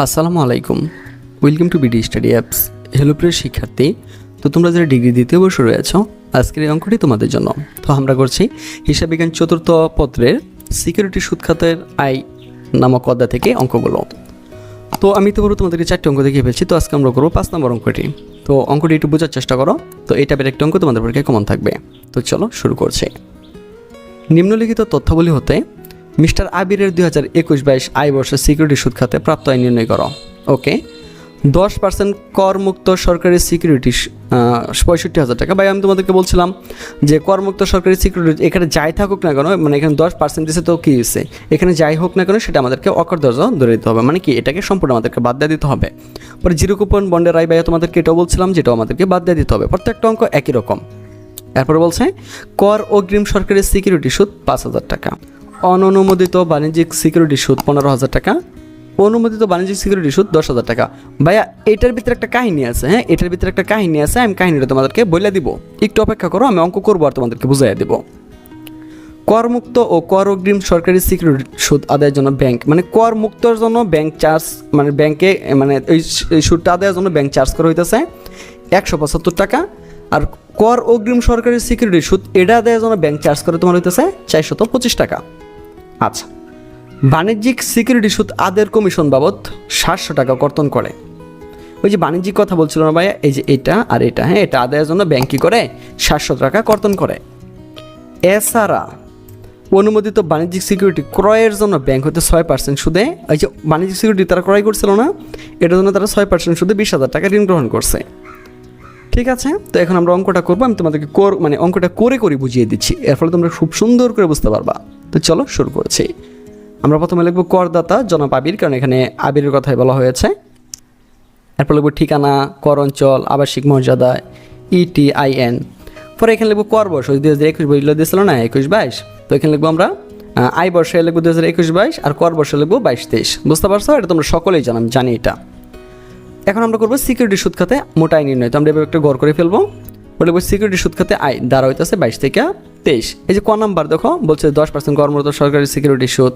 আসসালামু আলাইকুম। Welcome to BD study apps hello প্রিয় শিক্ষার্থী। তো তোমরা যারা ডিগ্রি দ্বিতীয় বর্ষ রয়েছ, আজকের এই অঙ্কটি তোমাদের জন্য। তো আমরা করছি হিসাব বিজ্ঞান চতুর্থ পত্রের সিকিউরিটি সুদ খাতের আই নামক অধ্যায় থেকে অঙ্কগুলো। তো আমি তো বলব তোমাদেরকে চারটি অঙ্ক দেখিয়ে ফেলছি, তো আজকে আমরা করব পাঁচ নম্বর অঙ্কটি। তো অঙ্কটি একটু বোঝার চেষ্টা করো, তো এই টাইপের একটি অঙ্ক তোমাদের পরীক্ষায় কমন থাকবে। তো চলো শুরু করছি। নিম্নলিখিত তথ্যাবলী হতে মিস্টার আবিরের দুই হাজার একুশ বাইশ আয় বর্ষের সিকিউরিটি সুদ খাতে প্রাপ্ত আয় নির্ণয় করো। ওকে? দশ পার্সেন্ট করমুক্ত সরকারি সিকিউরিটি পঁয়ষট্টি হাজার টাকা। ভাই, আমি তোমাদেরকে বলছিলাম যে করমুক্ত সরকারি সিকিউরিটি এখানে যাই থাকুক না কেন মানে এখানে দশ পার্সেন্ট দিচ্ছে তো কী হচ্ছে এখানে যাই হোক না কেন, সেটা আমাদেরকে অকর দরজা ধরে দিতে হবে। মানে কি, এটাকে সম্পূর্ণ আমাদেরকে বাদ দিয়ে দিতে হবে। পরে জিরো কুপন বন্ডের আয় ভাইয়া তোমাদেরকে এটাও বলছিলাম যেটাও আমাদেরকে বাদ দিয়ে দিতে হবে। প্রত্যেকটা অঙ্ক একই রকম। এরপরে বলছে, কর অগ্রিম সরকারি সিকিউরিটি সুদ পাঁচ হাজার টাকা। অননুমোদিত বাণিজ্যিক সিকিউরিটি সুদ পনেরো হাজার টাকা, অনুমোদিত বাণিজ্যিক সিকিউরিটি সুদ দশ হাজার টাকা। ভাইয়া, এটার ভিতরে একটা কাহিনী আছে হ্যাঁ? এটার ভিতরে একটা কাহিনী আছে, আমি কাহিনীটা তোমাদেরকে বলে দিব। একটু অপেক্ষা করো, আমি অঙ্ক করব আর তোমাদেরকে বুঝাইয়া দিব। করমুক্ত ও কর অগ্রিম সরকারি সিকিউরিটি সুদ আদায়ের জন্য ব্যাংক মানে কর মুক্তর জন্য ব্যাংক চার্জ মানে ব্যাংকে মানে এই সুদটা আদায়ের জন্য ব্যাংক চার্জ করা হইতেছে একশো পঁচাত্তর টাকা। আর কর অগ্রিম সরকারি সিকিউরিটি সুদ এটা আদায়ের জন্য ব্যাংক চার্জ করে তোমার হইতেছে চারশত পঁচিশ টাকা। আচ্ছা। বাণিজ্যিক সিকিউরিটি সুদ আদের কমিশন বাবদ সাতশো টাকা কর্তন করে। ওই যে বাণিজ্যিক কথা বলছিল না ভাইয়া? এই যে এটা আর এটা হ্যাঁ এটা আদায়ের জন্য ব্যাংক করে? সাতশো টাকা কর্তন করে। এছাড়া অনুমোদিত বাণিজ্যিক সিকিউরিটি ক্রয়ের জন্য ব্যাংক হতে ছয় পার্সেন্ট সুদে, এই যে বাণিজ্যিক সিকিউরিটি তারা ক্রয় করছিল না, এটার জন্য তারা ছয় পার্সেন্ট সুদে বিশ হাজার টাকা ঋণ গ্রহণ করছে। ঠিক আছে? তো এখন আমরা অঙ্কটা করব, আমি তোমাদেরকে কর মানে অঙ্কটা করে করে বুঝিয়ে দিচ্ছি। এর ফলে তোমরা খুব সুন্দর করে বুঝতে পারবা। তো চলো শুরু করছি। আমরা প্রথমে লিখব করদাতা, জনাব আবির, কারণ এখানে আবিরের কথাই বলা হয়েছে। এরপর লিখব ঠিকানা, কর অঞ্চল, আবাসিক মর্যাদা E ইটি আই এন পরে এখানে লিখব কর বর্ষ দুই হাজার একুশ বইগুলো দিয়েছিল না, একুশ বাইশ? তো এখানে লিখব আমরা আই বর্ষে লিখব দুই হাজার একুশ বাইশ, আর কর বর্ষে লিখব বাইশ তেইশ। বুঝতে পারছ? এটা তোমরা সকলেই জানো জানি এটা। এখন আমরা করব সিকিউরিটি সুদ খাতে মোটা আয় নির্ণয়। তো আমরা এভাবে একটা গড় করে ফেলব। বলে সিকিউরিটি সুদ খাতে আয় দ্বারা হইতেছে বাইশ থেকে তেইশ। এই যে ক নাম্বার দেখো, বলছে দশ পার্সেন্ট কর্মরত সরকারি সিকিউরিটি সুদ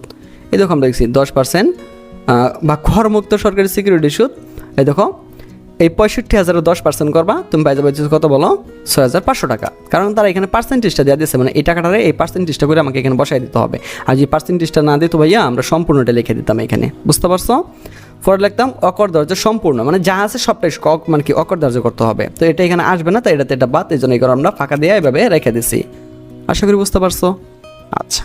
এই দেখো আমরা দেখছি দশ পার্সেন্ট বা করমুক্ত সরকারি সিকিউরিটি সুদ এই দেখো, এই পঁয়ষট্টি হাজারের দশ পার্সেন্ট করবা, তুমি পাই যাবে কত বলো? ছয় হাজার পাঁচশো টাকা। কারণ তারা এখানে পার্সেন্টেজটা দেওয়া দিয়েছে মানে এই টাকাটারে এই পার্সেন্টেজটা করে আমাকে এখানে বসাই দিতে হবে। আর যে পার্সেন্টেজটা না দিত ভাইয়া, আমরা সম্পূর্ণটা লিখে দিতাম এখানে। বুঝতে পারছ? পরে লিখতাম অকর দরজা সম্পূর্ণ। মানে যা আছে সবটাই ক- মানে কি অকর দরজা করতে হবে। তো এটা এখানে আসবে না তাই এটাতে এটা বাদ, এই জন্য এই আমরা ফাঁকা দিয়ে এভাবে রেখে দিছি। আশা করি বুঝতে পারছ? আচ্ছা।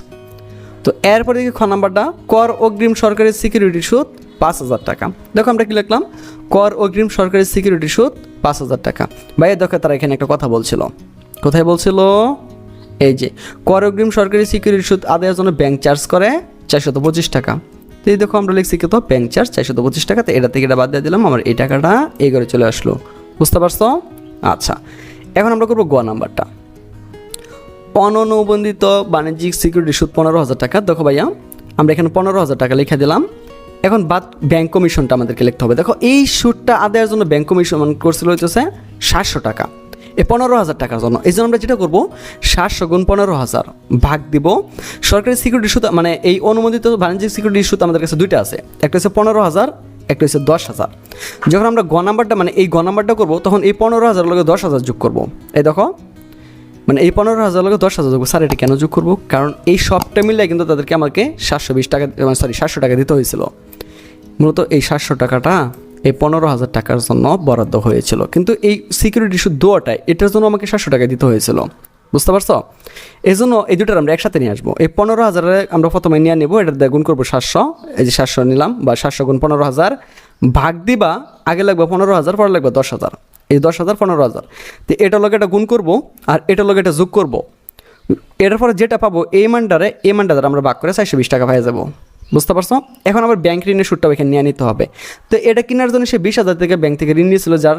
তো এরপরে দেখি খ নাম্বারটা, কর অগ্রিম সরকারি সিকিউরিটি সুদ পাঁচ হাজার টাকা। দেখো আমরা কি লিখলাম? কর অগ্রিম সরকারি সিকিউরিটি সুদ পাঁচ হাজার টাকা। ভাইয়ের দেখো তারা এখানে একটা কথা বলছিল। কোথায় বলছিল? এই যে, কর অগ্রিম সরকারি সিকিউরিটি সুদ আদায়ের জন্য ব্যাংক চার্জ করে চারশত পঁচিশ টাকা। তো এই দেখো আমরা লিখছি কত ব্যাংক চার্জ চারশত পঁচিশ টাকা, তো এটা থেকে এটা বাদ দিয়ে দিলাম, আমার এই টাকাটা এই করে চলে আসলো। বুঝতে পারছ? আচ্ছা এখন আমরা করব গোয়া নাম্বারটা। অননুবন্ধিত বাণিজ্যিক সিকিউরিটি সুদ পনেরো হাজার টাকা। দেখো ভাইয়া, আমরা এখানে পনেরো হাজার টাকা লিখে দিলাম। এখন বাদ ব্যাংক কমিশনটা আমাদেরকে লিখতে হবে। দেখো, এই সুদটা আদায়ের জন্য ব্যাংক কমিশন করছিল হচ্ছে সাতশো টাকা। এই পনেরো হাজার টাকার জন্য। এই জন্য আমরা যেটা করব, সাতশো গুণ পনেরো হাজার ভাগ দিব সরকারি সিকিউরিটি সুদ মানে এই অনুমোদিত বাণিজ্যিক সিকিউরিটি সুদ আমাদের কাছে দুইটা আছে। একটা হচ্ছে পনেরো হাজার, একটা হচ্ছে দশ হাজার। যখন আমরা গ নাম্বারটা মানে এই গ নাম্বারটা করব, তখন এই পনেরো হাজার লগে দশ হাজার যোগ করব। এই দেখো মানে এই পনেরো হাজার লোক দশ হাজার যোগ, স্যার এটা কেন যোগ করব? কারণ এই সবটা মিলে কিন্তু তাদেরকে আমাকে সাতশো বিশ টাকা সরি সাতশো টাকা দিতে হয়েছিল। মূলত এই সাতশো টাকাটা এই পনেরো হাজার টাকার জন্য বরাদ্দ হয়েছিল। কিন্তু এই সিকিউরিটি ইস্যু দোয়াটায় এটার জন্য আমাকে সাতশো টাকা দিতে হয়েছিল। বুঝতে পারছ? এই জন্য এই দুটার আমরা একসাথে নিয়ে আসব। এই পনেরো হাজারে আমরা প্রথমে নিয়ে নেব এটা দিয়ে গুণ করব সাতশো। এই যে সাতশো নিলাম, বা সাতশো গুণ পনেরো হাজার। ভাগ দিবা, আগে লাগবে পনেরো হাজার, পরে লাগবে দশ হাজার। এই দশ হাজার, পনেরো হাজার। তো এটা লগে এটা গুণ করব, আর এটা লগে এটা যোগ করব। এটার পরে যেটা পাবো, এই মানটারে, এই মানটা দ্বারা আমরা ভাগ করে চারশো বিশ টাকা পেয়ে যাব। বুঝতে পারছ? এখন আবার ব্যাংক ঋণের সুদটাও এখানে নিয়ে নিতে হবে। তো এটা কেনার জন্য সে বিশ হাজার থেকে ব্যাংক থেকে ঋণ নিয়েছিল, যার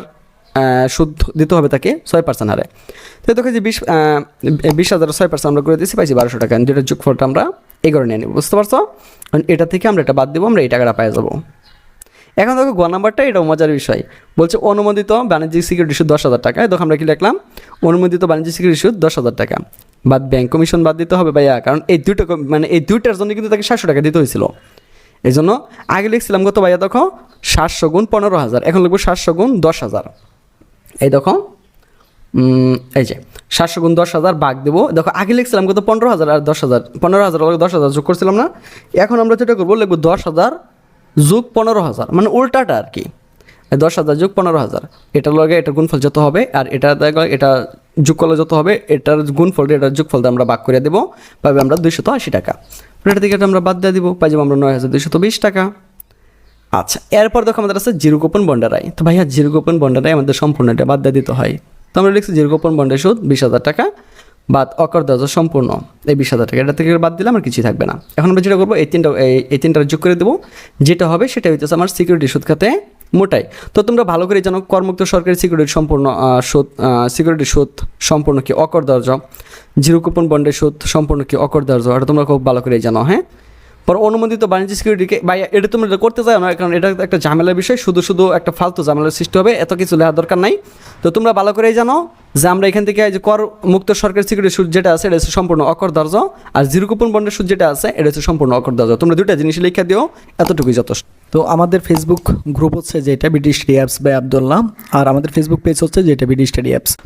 সুদ দিতে হবে তাকে ছয় পার্সেন্ট হারে। তো দেখো যে বিশ বিশ হাজার ছয় পার্সেন্ট আমরা করে দিয়েছি, পাইছি বারোশো টাকা। যেটা যোগফলটা আমরা এগারো নিয়ে নেব, বুঝতে পারছ? এটা থেকে আমরা এটা বাদ দেবো, আমরা এই টাকাটা পেয়ে যাব। এখন দেখো গ নাম্বারটা, এটাও মজার বিষয়। বলছে অনুমোদিত বাণিজ্যিক সিকিউরিটি সুদ দশ হাজার টাকা। দেখো আমরা কি লিখলাম? অনুমোদিত বাণিজ্যিক সিকিউরিটি সুদ দশ হাজার টাকা। বাদ ব্যাংক কমিশন বাদ দিতে হবে ভাইয়া, কারণ এই দুটো মানে এই দুইটার জন্য কিন্তু তাকে সাতশো টাকা দিতে হয়েছিল। এই জন্য আগে লিখছিলাম কত ভাইয়া দেখো? সাতশো গুণ পনেরো হাজার। এখন লিখব সাতশো গুণ দশ হাজার। এই দেখো এই যে, সাতশো গুণ দশ হাজার বাঘ দেবো। দেখো, আগে লিখছিলাম কত? পনেরো হাজার আর দশ হাজার। পনেরো হাজার দশ হাজার যোগ করছিলাম না। এখন আমরা যেটা করব, লিখব দশ হাজার যোগ পনেরো হাজার। মানে উল্টাটা আর কি। দশ হাজার যোগ পনেরো হাজার। এটার লগে এটার গুণফল যত হবে, আর এটা এটা যোগ করলে যত হবে, এটার গুণফল, এটার যোগফল আমরা বাক করে দেবো পাবে আমরা দুইশত আশি টাকা। এটা থেকে এটা আমরা বাদ দিয়ে দিব পাই যাব আমরা নয় হাজার দুইশত বিশ টাকা। আচ্ছা এরপর দেখো আমাদের আছে জিরো কোপন বন্ডারাই তো ভাইয়া, জিরো কোপন বন্ডারাই আমাদের সম্পূর্ণ এটা বাদ দিয়ে দিতে হয়। তো আমরা লিখছি জিরো কোপন বন্ডের সুদ বিশ হাজার টাকা, বাদ অকর দেওয়া সম্পূর্ণ। এই বিশ হাজার টাকা, এটা থেকে বাদ দিলে আমার কিছুই থাকবে না। এখন আমরা যেটা করব, এই তিনটা, এই- এই তিনটা যোগ করে দেবো। যেটা হবে সেটা হচ্ছে আমার সিকিউরিটি সুদ খাতে মোটাই। তো তোমরা ভালো করে জানো, করমুক্ত সরকারি সিকিউরিটি সম্পূর্ণ সুদ সিকিউরিটি সুদ সম্পূর্ণ কি অকর দর্জ জিরো কুপন বন্ডের সুদ সম্পূর্ণ কি অকর দর্জ এটা তোমরা খুব ভালো করে জানো হ্যাঁ? পর অনুমোদিত বাণিজ্য সিকিউরিটিকে বা এটা এটা করতে চাও না, কারণ এটা একটা ঝামেলার বিষয়, শুধু শুধু একটা ফালতু ঝামেলার সৃষ্টি হবে, এত কিছু লেখার দরকার নাই। তো তোমরা ভালো করেই জানো যে আমরা এখান থেকে যে কর মুক্ত সরকারি সিকিউরিটি সুদ যেটা আছে, এটা হচ্ছে সম্পূর্ণ অকর দর্জ, আর জিরো কুপন বন্ডের সুদ যেটা আছে, এটা হচ্ছে সম্পূর্ণ অকর দর্জ। তোমরা দুটা জিনিস লিখে দিও, এতটুকুই যথেষ্ট। তো আমাদের ফেসবুক গ্রুপ হচ্ছে যেটা BD study apps by Abdullah আর আমাদের ফেসবুক পেজ হচ্ছে যেটা বিডি স্টাডি অ্যাপস তো